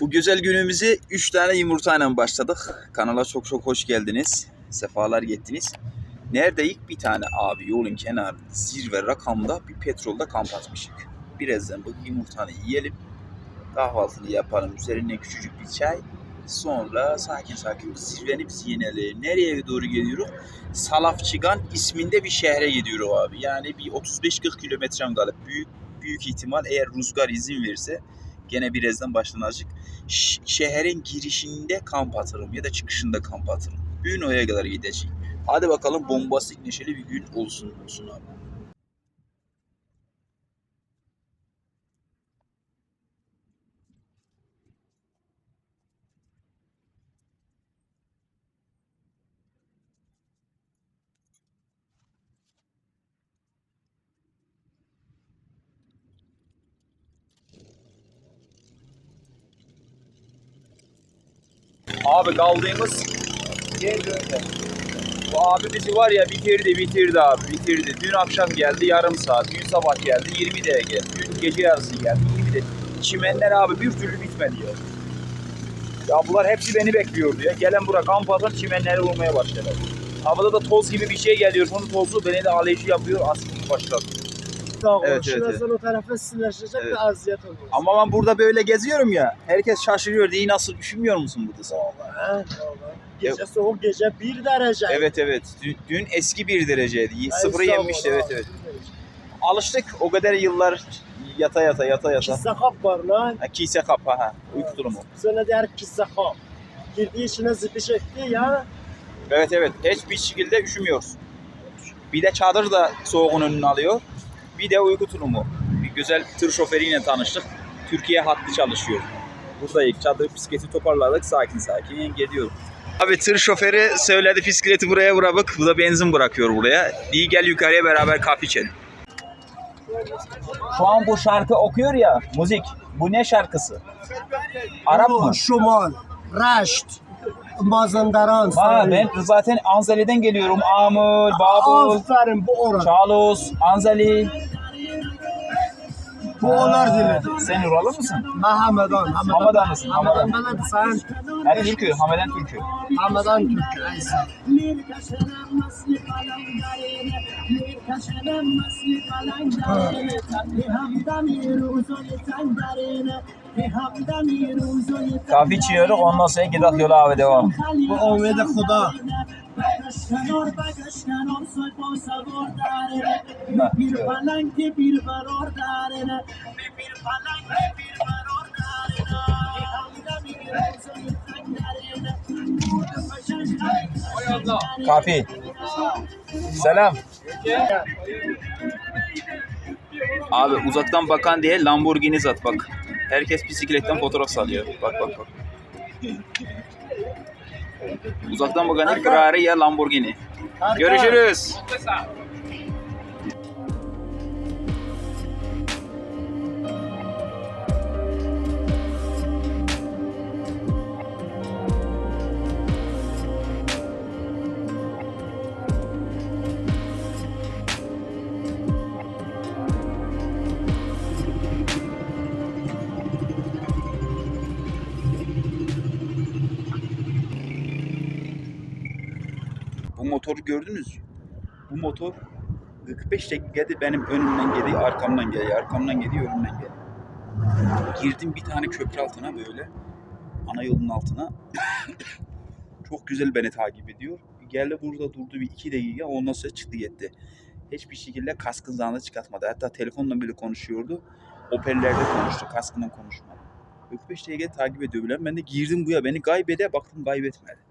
Bu güzel günümüzü 3 tane yumurtayla başladık. Kanala çok çok hoş geldiniz. Sefalar gettiniz. Neredeyiz? Bir tane abi yolun kenarı zirve rakamda bir petrolda kamp atmışık. Birazdan bu yumurtanı yiyelim. Kahvaltını yapalım. Üzerine küçücük bir çay. Sonra sakin sakin zirveni biz yenelim. Nereye doğru geliyoruz? Salafçıgan isminde bir şehre gidiyoruz abi. Yani bir 35-40 kilometrem galip. Büyük büyük ihtimal eğer rüzgar izin verirse gene birazdan başlanacak. Ş- şehrin girişinde kamp atarım ya da çıkışında kamp atarım. Gün oraya kadar gideceğim. Hadi bakalım bombastik neşeli bir gün olsun olsun abi. Abi kaldığımız. Bu abi bizi var ya bitirdi bitirdi abi bitirdi. Dün akşam geldi yarım saat. Dün sabah geldi 20 de geldi. Dün gece yarısı geldi 20 de. Çimenler abi bir türlü bitmedi ya. Ya bunlar hepsi beni bekliyordu ya. Gelen bura kamp atan çimenleri vurmaya başladı. Havada da toz gibi bir şey geliyor. Bunun tozu beni de alerji yapıyor. Aslında başladı. Dağ Evet, evet, evet, o tarafa silleşecek Evet. ve aziyet oluyor. Ama ben burada böyle geziyorum ya. Herkes şaşırıyor diye nasıl düşünmüyor musun burada? Ha, vallahi. Gece soğuk gece bir derece. Evet evet. Dün, dün eski bir dereceydi. Ay, Sıfırı yenmişti evet evet. Alıştık o kadar yıllar yata yata yata yata. Kisse kap var lan. Ha, kise kapa ha. Uyku durumu. Sonra diğer kisse kap. Girdiği içine zipi çekti ya. Evet evet. Hiçbir şekilde üşümüyoruz. Bir de çadır da soğuğun önünü alıyor. Bir de uyku tulumu. Bir güzel tır şoförüyle tanıştık. Türkiye hattı çalışıyor. Buradayız. Çadır bisikleti toparladık. Sakin sakin geliyoruz. Abi tır şoförü söyledi bisikleti buraya bırakıp bu da benzin bırakıyor buraya. İyi gel yukarıya beraber kahve içelim. Şu an bu şarkı okuyor ya müzik. Bu ne şarkısı? Arap mı? Şumal, Raşt, Mazandaran. Ha, ben zaten Anzali'den geliyorum. Amul, Babul, Aferin bu orada. Çağlos, Anzali. Bu onlar dinledi. Sen Uralı mısın? Hamedan. Hamadan mısın? Hamadan. Hamadan sen. Ben Türk'ü, Hameden Türk'ü. Hamadan Türk'ü. Aysa. Kahve içiyoruz, ondan sonra gidelim yola abi devam. Bu Ahmet'e Kuda. Kahve. Selam. Abi uzaktan bakan diye Lamborghini zat bak. Herkes bisikletten fotoğraf salıyor. Bak bak bak. Uzaktan bakan Ferrari ya Lamborghini. Görüşürüz. Motor 45 dakikada benim önümden geliyor, arkamdan geliyor, arkamdan geliyor, önümden geliyor. Girdim bir tane köprü altına böyle. Ana yolun altına. Çok güzel beni takip ediyor. Geldi burada durdu bir iki dakika ondan sonra çıktı gitti. Hiçbir şekilde kaskın zağını çıkartmadı. Hatta telefonla bile konuşuyordu. Hoparlörde konuştu, kaskından konuşmadı. 45 dakika takip ediyor bile. Ben de girdim buraya beni kaybede baktım kaybetmedi.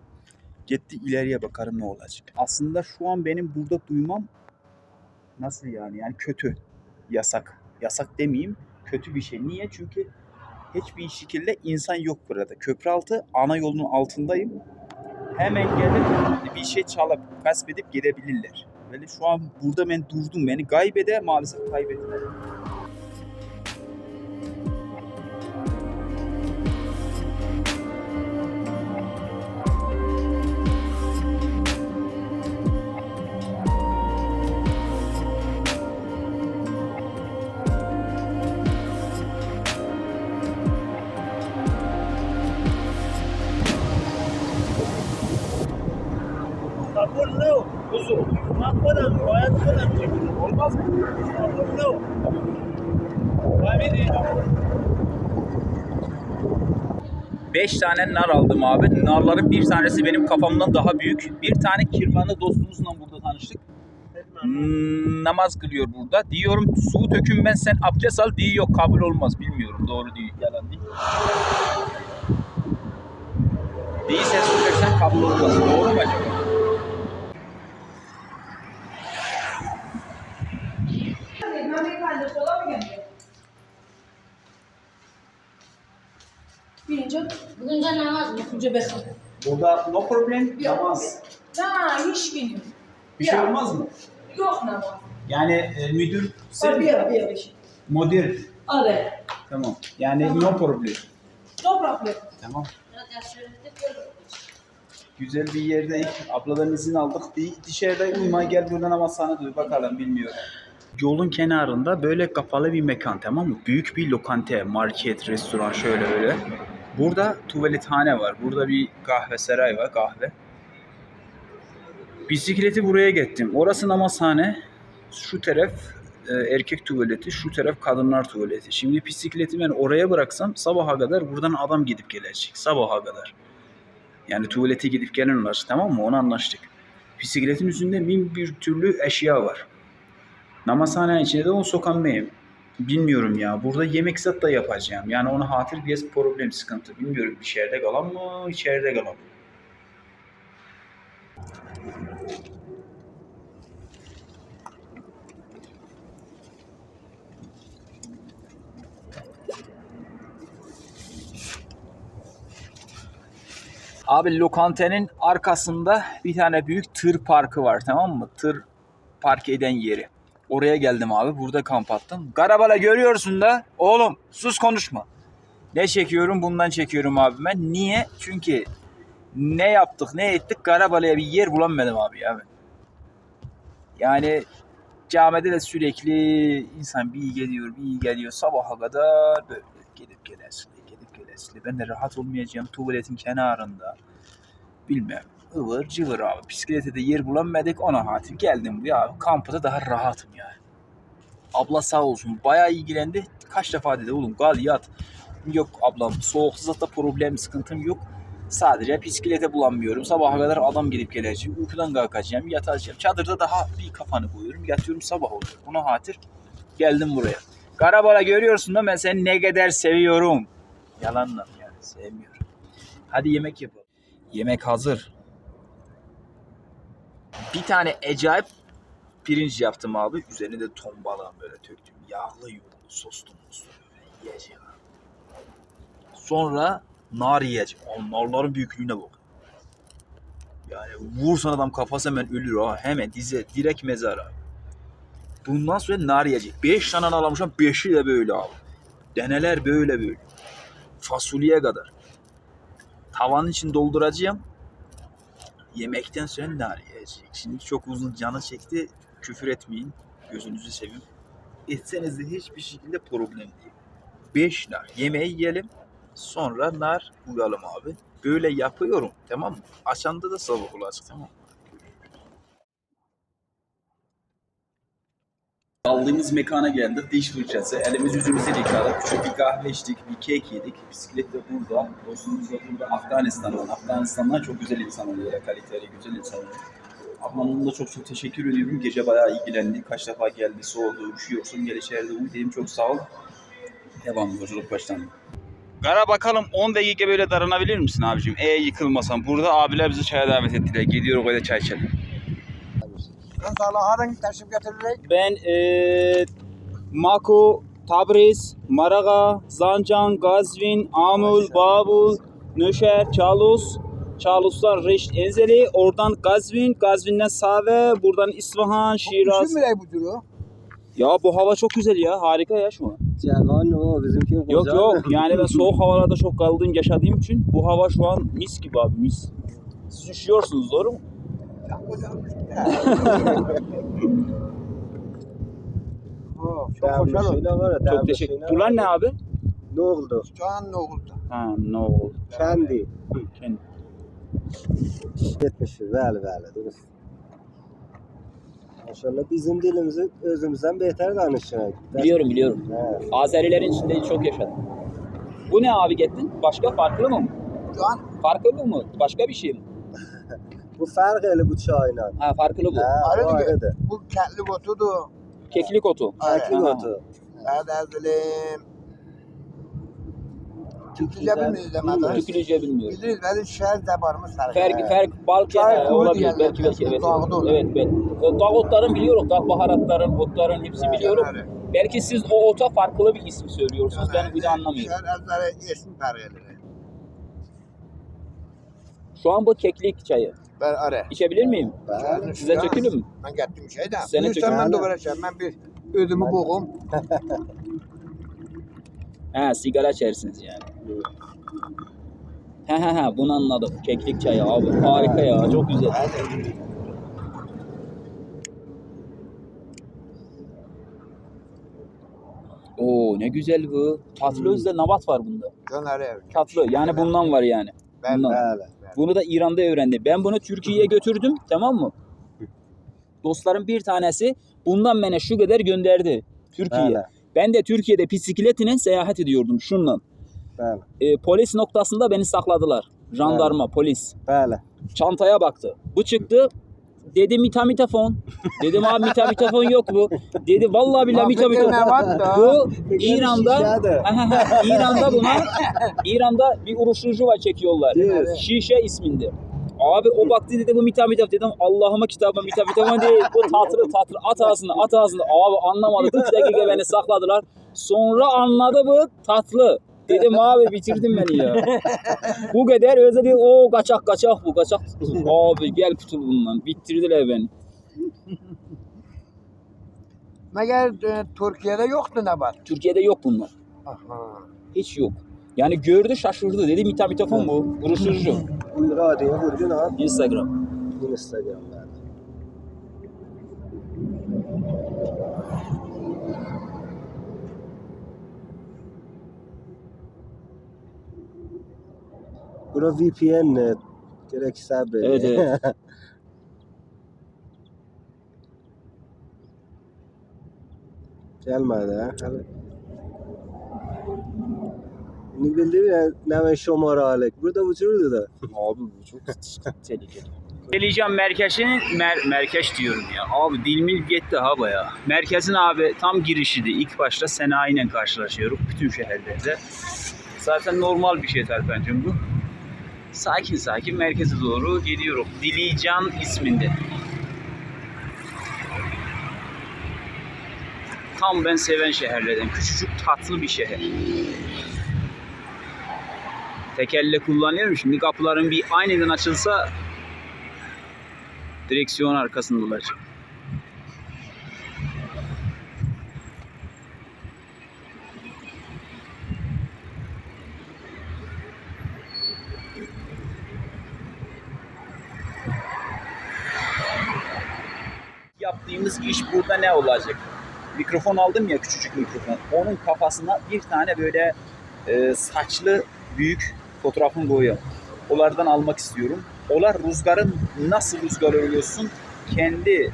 Gitti ileriye bakarım ne olacak. Aslında şu an benim burada duymam nasıl yani? Yani kötü. Yasak. Yasak demeyeyim. Kötü bir şey. Niye? Çünkü hiçbir şekilde insan yok burada. Köprü altı ana yolunun altındayım. Hemen gelip bir şey çalıp gasp edip gidebilirler. Böyle şu an burada ben durdum. Beni kaybede maalesef kaybetmedim. Beş tane nar aldım abi. Narların bir tanesi benim kafamdan daha büyük. Bir tane kirmanlı dostumuzla burada tanıştık. Hmm, namaz kılıyor burada. Diyorum su dökün ben sen abdest al diyor kabul olmaz. Bilmiyorum doğru değil yalan değil. Değil sen su döksen kabul olmaz. Doğru mu acaba? Birinci Bugün namaz mı? ikinci beş. Burada no problem namaz. Ha hiç bilmiyorum. Bir şey Ya. olmaz mı? Yok namaz. Yani e, müdür Var bir ara bir ara şey. müdür Ara. tamam. Yani no problem. Topraklı. Tamam. Güzel bir yerdeyiz. Abladan izin aldık. Bir dışarıda uyuma gel buradan ama sana dur bakalım bilmiyorum. Yolun kenarında böyle kapalı bir mekan tamam mı? Büyük bir lokante, market, restoran şöyle böyle. Burada tuvalethane var. Burada bir kahve saray var kahve. Bisikleti buraya gettim. Orası namazhane. Şu taraf e, erkek tuvaleti, şu taraf kadınlar tuvaleti. Şimdi bisikleti ben oraya bıraksam sabaha kadar buradan adam gidip gelecek. Sabaha kadar. Yani tuvalete gidip geliyorlar tamam mı? Onu anlaştık. Bisikletin üstünde bin bir türlü eşya var. Namazhane içinde de onu sokamayayım. Bilmiyorum ya. Burada yemek zat da yapacağım. Yani ona hatır bir problem sıkıntı. Bilmiyorum içeride kalan mı, içeride kalan mı? Abi lokantenin arkasında bir tane büyük tır parkı var tamam mı? Tır park eden yeri. Oraya geldim abi. Burada kamp attım. Garabala görüyorsun da oğlum sus konuşma. Ne çekiyorum? Bundan çekiyorum abi ben. Niye? Çünkü ne yaptık ne ettik Garabala'ya bir yer bulamadım abi ya. Yani camide de sürekli insan bir iyi geliyor bir iyi geliyor sabaha kadar böyle gidip gelesli gidip gelesli. Ben de rahat olmayacağım tuvaletin kenarında. Bilmem ıvır cıvır abi. Bisiklete de yer bulamadık ona hatim geldim bu ya. Kampta daha rahatım yani. Abla sağ olsun bayağı ilgilendi. Kaç defa dedi oğlum gal yat. Yok ablam soğuksuz da problem sıkıntım yok. Sadece bisiklete bulamıyorum. Sabaha kadar adam gelip gelecek. Uykudan kalkacağım, yatacağım. Çadırda daha bir kafanı koyuyorum. Yatıyorum sabah oluyor. Buna hatır geldim buraya. Karabala görüyorsun da ben seni ne kadar seviyorum. Yalanla yani sevmiyorum. Hadi yemek yapalım. Yemek hazır. Bir tane acayip pirinç yaptım abi. Üzerine de ton balığı böyle döktüm. Yağlı yoğurtlu soslu muslu yiyeceğim. Sonra nar yiyeceğim. O narların büyüklüğüne bak. Yani vursan adam kafası hemen ölür ha. Hemen dize direkt mezara. Bundan sonra nar yiyecek. 5 tane nar almışım. 5'i de böyle abi. Deneler böyle böyle. Fasulyeye kadar. Tavanın için dolduracağım. Yemekten sonra nar yiyecek. Şimdi çok uzun canı çekti. Küfür etmeyin. Gözünüzü seveyim. Etseniz de hiçbir şekilde problem değil. 5 nar. Yemeği yiyelim. Sonra nar uyalım abi. Böyle yapıyorum tamam mı? Açanda da sabah olacak tamam mı? Aldığımız mekana geldik. Diş fırçası. Elimiz yüzümüzü yıkadık. Küçük bir kahve içtik. Bir kek yedik. Bisiklet de burada. Dostumuz da burada. Afganistan'dan. Afganistan'dan çok güzel insan oluyor. Kaliteli, güzel insan oluyor. Ablamın da çok çok teşekkür ediyorum. Gece bayağı ilgilendi. Kaç defa geldi, soğudu, üşüyorsun. Gel içeride uyu dedim. Çok sağ ol. Devam yolculuk başlandı. Gara bakalım 10 dakika böyle daranabilir misin abicim? E yıkılmasan. Burada abiler bizi çaya davet ettiler. Gidiyoruz orada çay içelim. Ben e, Mako, Tabriz, Maraga, Zancan, Gazvin, Amul, Babul, Nöşer, Çalus, Çalus'tan Reşit Enzeli, oradan Gazvin, Gazvin'den Save, buradan İsfahan, Şiraz. Düşün bu curu. Ya bu hava çok güzel ya, harika ya şu an. Cevan o bizimki Yok yok, yani ben soğuk havalarda çok kaldığım, yaşadığım için bu hava şu an mis gibi abi, mis. Siz üşüyorsunuz, doğru mu? Çok hoş olur. Çok teşekkür Bunlar ne abi? Ne oldu? Can ne oldu? Ha, ne oldu? Kendi. Kendi. 70 bəli, bəli, durust. Maşallah bizim dilimizi özümüzden beter danışıyor. Biliyorum biliyorum. He. Azerilerin içinde çok yaşadım. Bu ne abi getirdin? Başka farklı mı? Şu an Farklı mı? Başka bir şey mi? Bu fark eli bu çayla. Ha farklı bu. Arada o gel. ayrıdır. bu ketli botudu. Keklik otu. Farklı Aha. otu. Hadi ezelim. Türkçe bilmiyoruz demeden. Türkülüce bilmiyorum. Biliriz, ben şehir zebarımız sarı. Ferk, ferk, balk Çay e, kuru olabilir. Belki belki evet. Evet ben. Dağ otların biliyorum. Dağ baharatların, otların hepsi biliyorum. Evet. Belki siz o ota farklı bir isim söylüyorsunuz. Ben bir de anlamıyorum. Şehir ezleri isim farklı. Şu an bu keklik çayı. Ben ara. İçebilir miyim? Ben Size çökülür mü? Ben gettim şey de. Sene Buyursan ben çökülür. de vereceğim. Ben bir ödümü boğum. He sigara içersiniz yani. He he he bunu anladım. Keklik çayı abi. Harika ya. Çok güzel. Oo ne güzel bu. Tatlı özde nabat var bunda. Can ara. Tatlı. Yani bundan var yani. Ben bundan. Bunu da İran'da öğrendim. Ben bunu Türkiye'ye götürdüm tamam mı? Dostlarım bir tanesi bundan bana şu kadar gönderdi Türkiye'ye. Ben de Türkiye'de bisikletle seyahat ediyordum şundan. Böyle. E, polis noktasında beni sakladılar. Jandarma, polis. Böyle. Çantaya baktı. Bu çıktı. Dedi mita mitafon. Dedim abi mita mitafon yok bu. Dedi vallahi billahi mita mitafon. Bu İran'da. İran'da buna İran'da bir uyuşturucu var çekiyorlar. Evet. Şişe isminde. Abi o baktı dedi bu mita mitaf dedim Allah'ıma kitabıma mita mitafon değil. Bu tatlı tatlı at ağzına at ağzına. Abi anlamadı. 3 dakika beni sakladılar. Sonra anladı bu tatlı. Dedim abi bitirdin beni ya. bu kadar özel değil. O kaçak kaçak bu kaçak. Abi gel kutul bundan. Bitirdiler beni. Meğer e, Türkiye'de yoktu nebat. Türkiye'de yok bunlar. Aha. Hiç yok. Yani gördü şaşırdı. Dedi mita mitafon bu. Uyuşturucu. Radyo vurgun abi. Instagram. Instagram'da. Bura VPN ne? Gerek sabret. Evet, evet. Gelmedi ha. Hele. Şimdi bildi mi ne şomara alek. Burada uçurdu da. Abi bu çok tehlikeli. Geleceğim merkezinin mer merkez diyorum ya. Abi dilmil gitti ha baya. Merkezin abi tam girişiydi. İlk başta senayiyle karşılaşıyoruz bütün şehirlerde. Zaten normal bir şey Terpencim bu. Sakin sakin merkeze doğru gidiyorum. Dilican isminde. Tam ben seven şehirlerden. Küçücük tatlı bir şehir. Tekerle kullanıyorum. Şimdi kapıların bir aniden açılsa direksiyon arkasında olacak. Yaptığımız iş burada ne olacak? Mikrofon aldım ya küçücük mikrofon. Onun kafasına bir tane böyle e, saçlı büyük fotoğrafını koyuyorum. Onlardan almak istiyorum. Onlar rüzgarın nasıl rüzgar örüyorsun? Kendi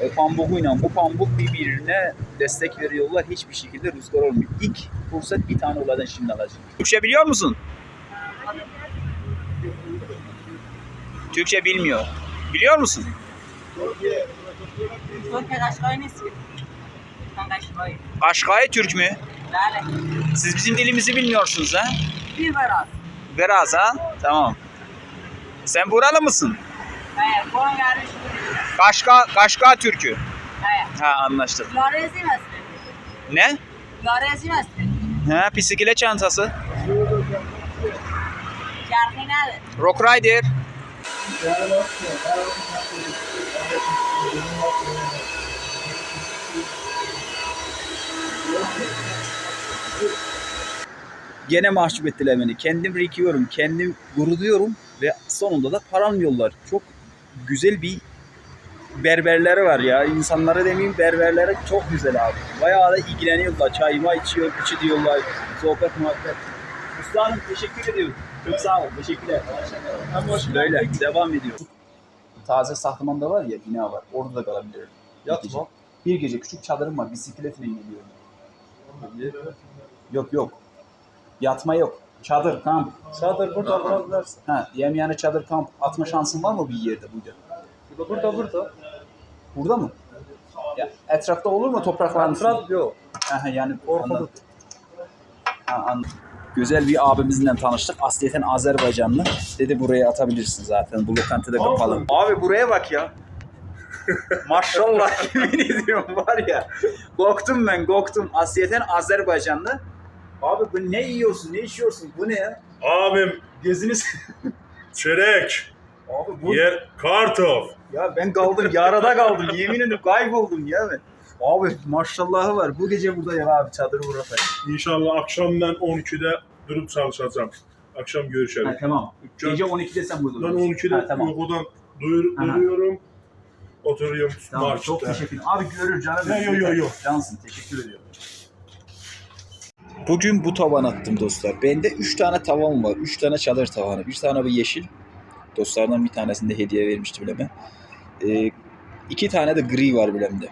e, pambuğuyla bu pamuk birbirine destek veriyorlar. Hiçbir şekilde rüzgar olmuyor. İlk fırsat bir tane onlardan şimdi alacağım. Türkçe biliyor musun? Türkçe bilmiyor. Biliyor musun? Türkiye Kaşkay nesi? Kaşkay. Kaşkay Türk mü? Lale. Siz bizim dilimizi bilmiyorsunuz ha? Bir biraz. Biraz ha? Tamam. Sen buralı mısın? Hayır, bu an gelmiş. Kaşka, Kaşka Türk'ü. Hayır. Ha anlaştık. Lorezi mesle. Ne? Lorezi mesle. Ha bisiklet çantası. Cerhinel. Rock Rider. Gene mahcup ettiler beni. Kendim birikiyorum, kendim guruluyorum ve sonunda da paramlıyorlar. Çok güzel bir berberleri var ya. İnsanlara demeyeyim berberleri çok güzel abi. Bayağı da ilgileniyorlar. Çayıma içiyor, içi diyorlar. Sohbet muhabbet. Usta Hanım teşekkür ediyorum. Çok sağ olun. Teşekkürler. Böyle devam ediyor. Taze Sahtıman'da var ya bina var. Orada da kalabilirim. Yatma. Bir gece küçük çadırım var. Bisikletle geliyorum. Yok yok. Yatma yok. Çadır, kamp. Çadır burada bulabilirsin. Ha, yemeyene çadır kamp atma şansın var mı bir yerde burada? Burada burada. Burada mı? Ya, etrafta olur mu toprakların? Etraf yok. Aha, yani. Ha, anladım. Güzel bir abimizle tanıştık. Asliyeten Azerbaycanlı. Dedi buraya atabilirsin zaten. Bu lokantada kapalı. Abi buraya bak ya. Maşallah yemin ediyorum var ya. Korktum ben korktum. Asliyeten Azerbaycanlı. Abi bu ne yiyorsun ne içiyorsun bu ne ya? Abim Gözünü s- çörek, Abi bu yer kartof. ya ben kaldım yarada kaldım yemin ederim kayboldum ya ben. Abi maşallahı var. Bu gece burada ya abi çadırı bırakayım. İnşallah akşam ben 12'de durup çalışacağım. Akşam görüşelim. Ha, tamam. Can- Gece 12'de sen burada Ben olursun. 12'de Ha, tamam. uykudan duyur, Aha. duruyorum. Oturuyorum Tamam, markette. çok teşekkür ederim. Abi görür canım. Ya, yo, yo, yo. Cansın, teşekkür ediyorum. Bugün bu tavan attım dostlar. Bende 3 tane tavan var. 3 tane çadır tavanı. Bir tane bu yeşil. Dostlardan bir tanesini de hediye vermişti bileme. Ee, iki tane de gri var bilemde.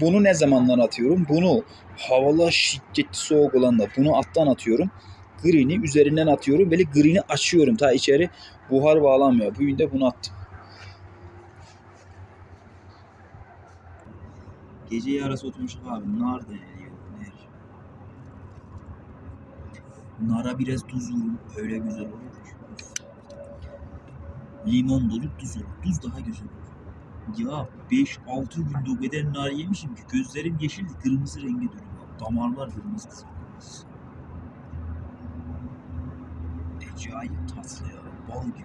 Bunu ne zamandan atıyorum? Bunu havalar şiddetli soğuk olanda bunu alttan atıyorum. Green'i üzerinden atıyorum. Böyle green'i açıyorum. Ta içeri buhar bağlanmıyor. Bugün de bunu attım. Gece yarısı oturmuşum abi. Yani. Nar. Nara biraz tuz vurun. Öyle güzel olur. Limon dolu tuz olur. Tuz daha güzel olur. Ya 5-6 günde o kadar nar yemişim ki gözlerim yeşil kırmızı renge dönüyor. Damarlar kırmızı kızarmış. Acayip tatlı ya. Bal gibi.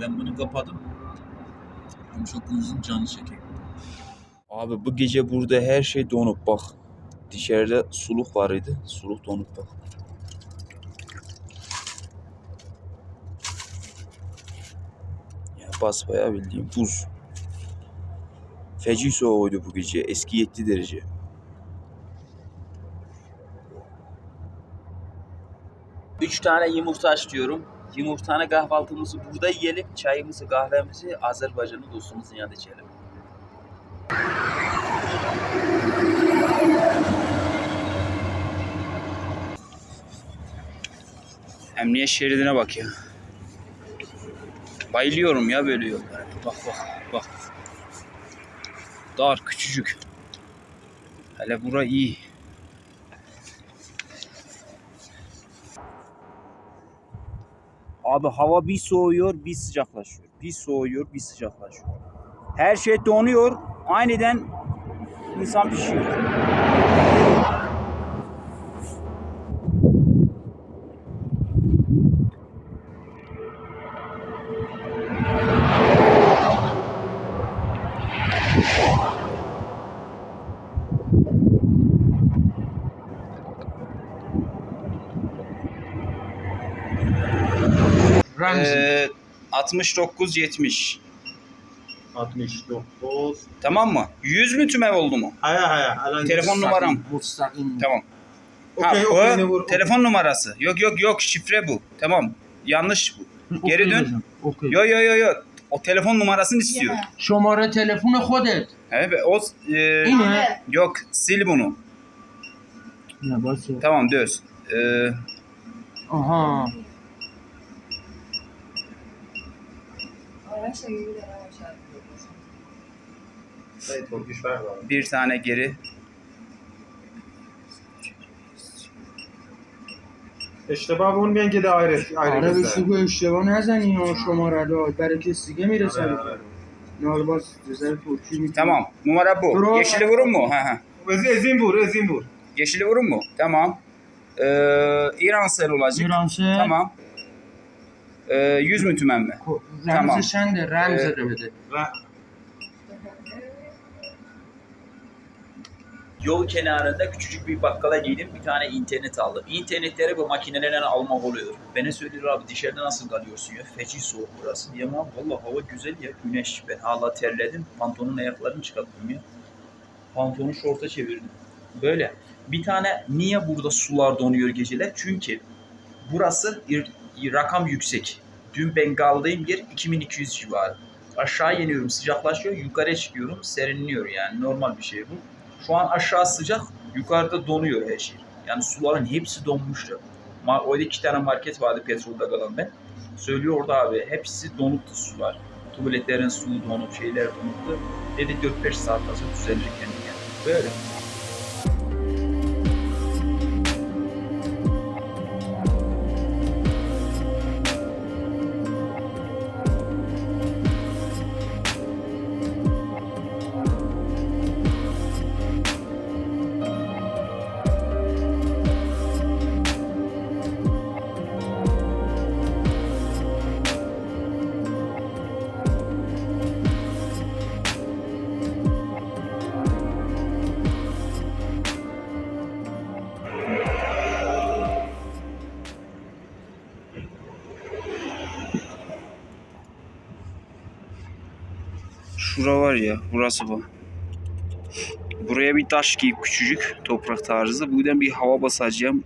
Ben bunu kapadım. Yumuşaklığınızın canı çekiyor. Abi bu gece burada her şey donup bak. Dışarıda suluk var idi. Suluk donup bak. Ya basbayağı bildiğim buz. Feci soğuğuydu bu gece. Eski 7 derece. Üç tane yumurta açıyorum. Yumurtanı kahvaltımızı burada yiyelim. Çayımızı, kahvemizi Azerbaycanlı dostumuzun yanında içelim. Emniyet şeridine bak ya. Bayılıyorum ya böyle yollara. Bak bak bak. Dar küçücük. Hele bura iyi. Abi hava bir soğuyor, bir sıcaklaşıyor. Bir soğuyor, bir sıcaklaşıyor. Her şey donuyor. Aniden insan pişiyor. Ee, 69 70. 69. Tamam mı? 100 mü tümev oldu mu? Haya haya. Alan Telefon numaram. Mustakim. Tamam. Ha, Okey, o vur- telefon numarası. Yok yok yok şifre bu. Tamam. Yanlış bu. Geri dön. Okey. Yo yo yo yo. O telefon numarasını istiyor. شماره تلفن خودت Evet o e, اینه yok sil bunu. نه باشه Tamam düz. E, آها Evet, o güç var. bir tane geri. اشتباه اون بیان که ده ayrı ayrı آره به göster. شوگو اشتباه نزنی ها شماره رو برای کسی دیگه میرسه نه باز جزر ترکی میتونی Tamam. Numara bu. Dur o- Yeşili vurun mu? Ha ha. Ez- Ezin vur, ezin vur. Yeşili vurun mu? Tamam. Ee, İran sel olacak. ایرانسه Tamam. Ee, 100 mü tümen mi? Tamam. رمز شنده رمز اه. رو بده Ra- Yol kenarında küçücük bir bakkala girdim. Bir tane internet aldım. İnternetleri bu makinelerden almak oluyor. Bana söylüyor abi dışarıda nasıl kalıyorsun ya? Feci soğuk burası. Ya ama valla hava güzel ya. Güneş. Ben hala terledim. Pantolonun ayaklarını çıkarttım ya. Pantolonu şorta çevirdim. Böyle. Bir tane niye burada sular donuyor geceler? Çünkü burası rakam yüksek. Dün ben kaldığım yer 2200 civarı. Aşağı iniyorum sıcaklaşıyor, yukarı çıkıyorum serinliyor yani normal bir şey bu. Şu an aşağı sıcak, yukarıda donuyor her şey. Yani suların hepsi donmuştu. Orada iki tane market vardı petrolda kalan ben. Söylüyor orada abi hepsi donuktu sular. Tuvaletlerin suyu donup şeyler donuktu. Dedi 4-5 saat sonra düzelecek kendi kendine. Böyle. Şura var ya, burası bu. Buraya bir taş giyip küçücük toprak tarzı. Buradan bir hava basacağım.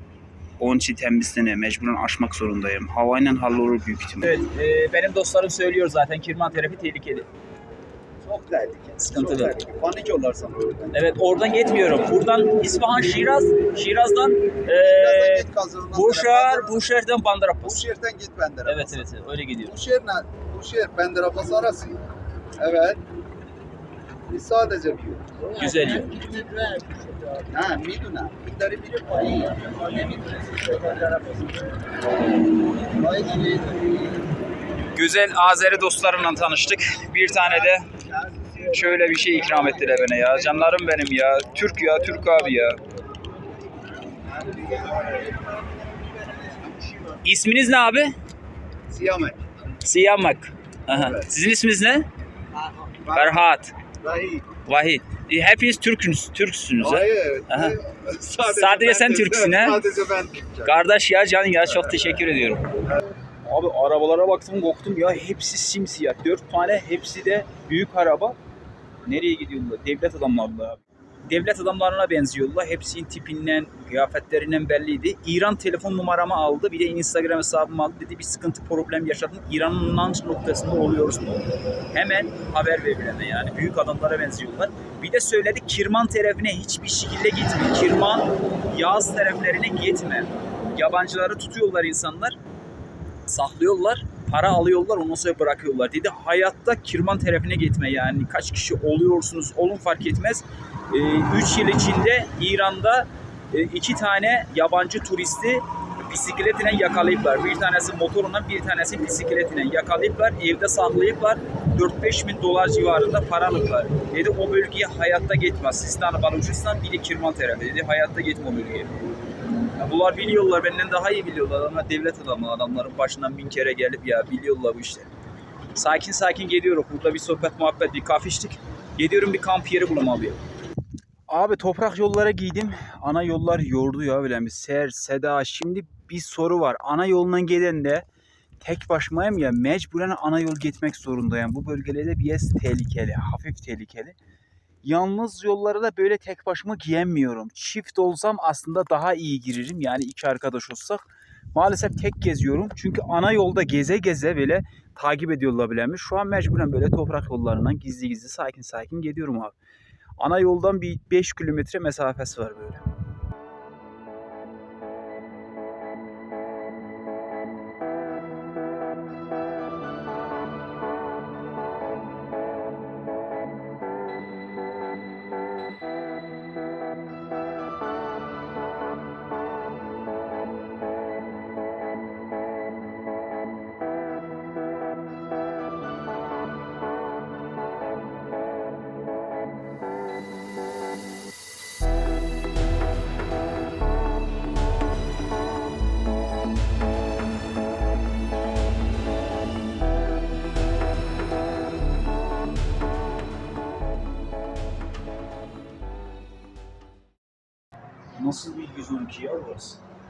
Onun için temizlene mecburen aşmak zorundayım. Havayla hallolur büyük ihtimal. Evet, e, benim dostlarım söylüyor zaten Kirman tarafı tehlikeli. Çok tehlikeli. Sıkıntılı. Çok tehlikeli. Panik yollar sana. Evet, oradan gitmiyorum. Buradan İsfahan, Şiraz, Şiraz'dan e. Buşehir, Buşehir'den Bu Bandırapos. şehirden git Bender Evet, evet, öyle gidiyor. Bu şehir ne? Bu şehir Bender Abbas arası. Evet. Biz sadece yol. Güzel yol. Ha, Miduna. Midleri biri payı. Güzel Azeri dostlarımla tanıştık. Bir tane de şöyle bir şey ikram ettiler bana ya. Canlarım benim ya. Türk ya, Türk abi ya. İsminiz ne abi? Siyamet. Siyamak. Aha. Sizin isminiz ne? Ferhat. Rahim. Vahit. E, Hepiniz Türk'ünüz, Türksünüz. ha? Hayır. Aha. Sadece, Sadece sen Türksün, ha? Sadece ben Türk'üm. Kardeş ya can ya çok teşekkür ediyorum. Abi arabalara baktım korktum ya hepsi simsiyah. Dört tane hepsi de büyük araba. Nereye gidiyorlar? Devlet adamları abi. Devlet adamlarına benziyorlar. Hepsinin tipinden, kıyafetlerinden belliydi. İran telefon numaramı aldı. Bir de Instagram hesabımı aldı. Dedi bir sıkıntı problem yaşadım. İran'ın launch noktasında oluyoruz mu? Hemen haber verilene yani. Büyük adamlara benziyorlar. Bir de söyledi Kirman tarafına hiçbir şekilde gitme. Kirman, Yağız taraflarına gitme. Yabancıları tutuyorlar insanlar. Saklıyorlar. Para alıyorlar ondan sonra bırakıyorlar. Dedi hayatta Kirman tarafına gitme yani. Kaç kişi oluyorsunuz olun fark etmez. 3 yıl içinde İran'da e, iki tane yabancı turisti bisikletine yakalayıplar. Bir tanesi motoruna bir tanesi bisikletine yakalayıplar. Evde saklayıplar. 4-5 bin dolar civarında para alırlar. Dedi o bölgeye hayatta gitmez. Sistan, Baluchistan bir de Kirman tarafı. Dedi hayatta gitme o bölgeye. Ya bunlar biliyorlar benden daha iyi biliyorlar ama devlet adamı adamların başından bin kere gelip ya biliyorlar bu işleri. Sakin sakin geliyoruz. Burada bir sohbet muhabbet bir kahve içtik. Gidiyorum bir kamp yeri bulam abi. Abi toprak yollara giydim. Ana yollar yordu ya böyle bir ser, seda. Şimdi bir soru var. Ana yolundan gelen de tek başımayım ya mecburen ana yol gitmek zorundayım. Bu bölgelerde biraz tehlikeli, hafif tehlikeli. Yalnız yollara da böyle tek başıma giyemiyorum. Çift olsam aslında daha iyi girerim. Yani iki arkadaş olsak. Maalesef tek geziyorum. Çünkü ana yolda geze geze böyle takip bilenmiş. Şu an mecburen böyle toprak yollarından gizli gizli sakin sakin gidiyorum abi. Ana yoldan bir 5 kilometre mesafesi var böyle. Nasıl bir 112 ya?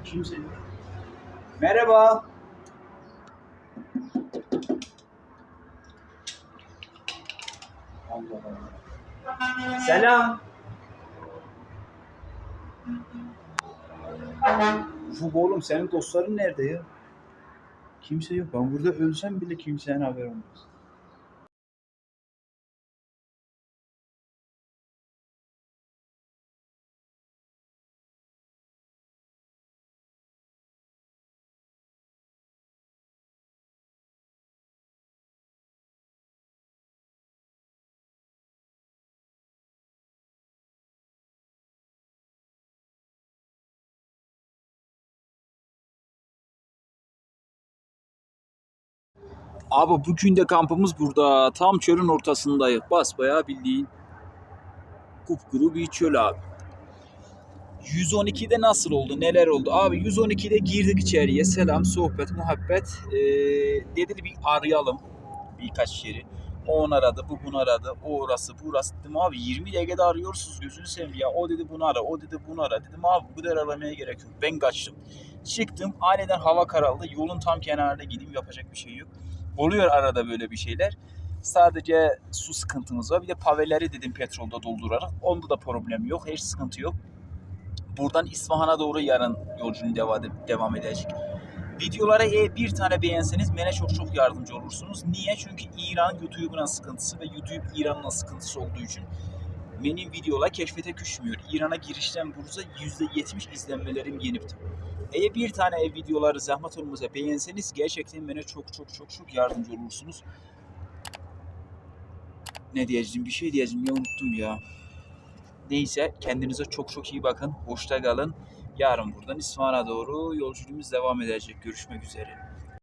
Kimse yok. Merhaba. Allah Allah. Selam. Ufuk oğlum senin dostların nerede ya? Kimse yok. Ben burada ölsem bile kimsenin haberi olmaz. Abi bugün de kampımız burada. Tam çölün ortasındayız. Basbayağı bildiğin kupkuru bir çöl abi. 112'de nasıl oldu? Neler oldu? Abi 112'de girdik içeriye. Selam, sohbet, muhabbet. Ee, dedi bir arayalım birkaç yeri. O onu aradı, bu bunu aradı. O orası, burası. Dedim abi 20 DG'de arıyorsunuz gözünü seveyim ya. O dedi bunu ara, o dedi bunu ara. Dedim abi bu kadar aramaya gerek yok. Ben kaçtım. Çıktım. Aniden hava karaldı. Yolun tam kenarında gideyim yapacak bir şey yok. Oluyor arada böyle bir şeyler. Sadece su sıkıntımız var. Bir de paveleri dedim petrolda doldurarak. Onda da problem yok. Hiç sıkıntı yok. Buradan İsfahan'a doğru yarın yolculuğun devam, devam edecek. Videolara eğer bir tane beğenseniz bana çok çok yardımcı olursunuz. Niye? Çünkü İran YouTube'un sıkıntısı ve YouTube İran'ın sıkıntısı olduğu için benim videolar keşfete küçmüyor. İran'a girişten bursa %70 izlenmelerim yenipti. Eğer bir tane ev videoları zahmet olmasa beğenseniz gerçekten bana çok çok çok çok yardımcı olursunuz. Ne diyeceğim bir şey diyeceğim ya unuttum ya. Neyse kendinize çok çok iyi bakın. Hoşça kalın. Yarın buradan İsfahan'a doğru yolculuğumuz devam edecek. Görüşmek üzere.